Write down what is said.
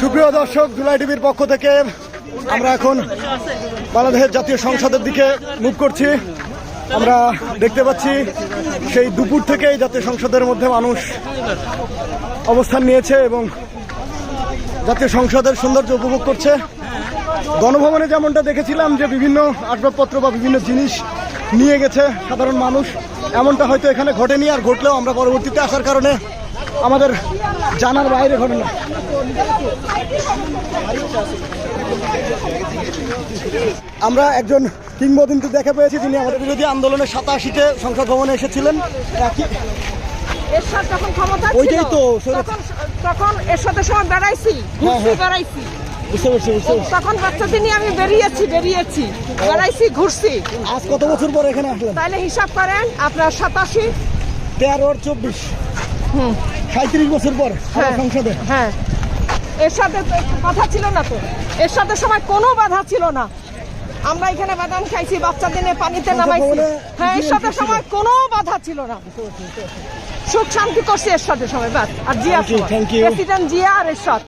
সুপ্রিয় দর্শক জুলাই টিভির পক্ষ থেকে আমরা এখন বাংলাদেশের জাতীয় সংসদের দিকে মুভ করছি। আমরা দেখতে পাচ্ছি সেই দুপুর থেকেই জাতীয় সংসদের মধ্যে মানুষ অবস্থান নিয়েছে এবং জাতীয় সংসদের সৌন্দর্য উপভোগ করছে। গণভবনে যেমনটা দেখেছিলাম যে বিভিন্ন আসবাবপত্র বা বিভিন্ন জিনিস নিয়ে গেছে সাধারণ মানুষ, এমনটা হয়তো এখানে ঘটেনি আর ঘটলেও আমরা পরবর্তীতে আসার কারণে আমাদের জানার বাইরে ঘটনা। আমরা একজন কিংবদন্তি দেখা পেয়েছি যিনি আমাদের বিরোধী আন্দোলনের সাতাশিতে সংসদ ভবনে এসেছিলেন। এরশাদ যখন ক্ষমতা ওইটাই তো, তখন তখন এরশাদের সময় বেড়াইছি ঘুরছি হ্যাঁ। বেড়াইছি। বুঝতে পারছি বুঝতে তখন বাচ্চাদের নিয়ে আমি বেরিয়েছি বেরিয়েছি। বেড়াইছি ঘুরছি। আজ কত বছর পর এখানে আসলেন? তাহলে হিসাব করেন আপনার সাতাশি। তেরো আর চব্বিশ। সাঁত্রিশ বছর পর হ্যাঁ। সংসদে। হ্যাঁ। এর সাথে কথা ছিল না তো। এর সাথে সময় কোনো বাধা ছিল না। আমরা এখানে বাদাম খাইছি বাচ্চাদের নিয়ে পানিতে নামাইছি। হ্যাঁ এর সাথে সময় কোনো বাধা ছিল না। সুখ শান্তি করছি এর সাথে সময় বাদ আর জিয়া. প্রেসিডেন্ট জিয়া আর এরশাদ।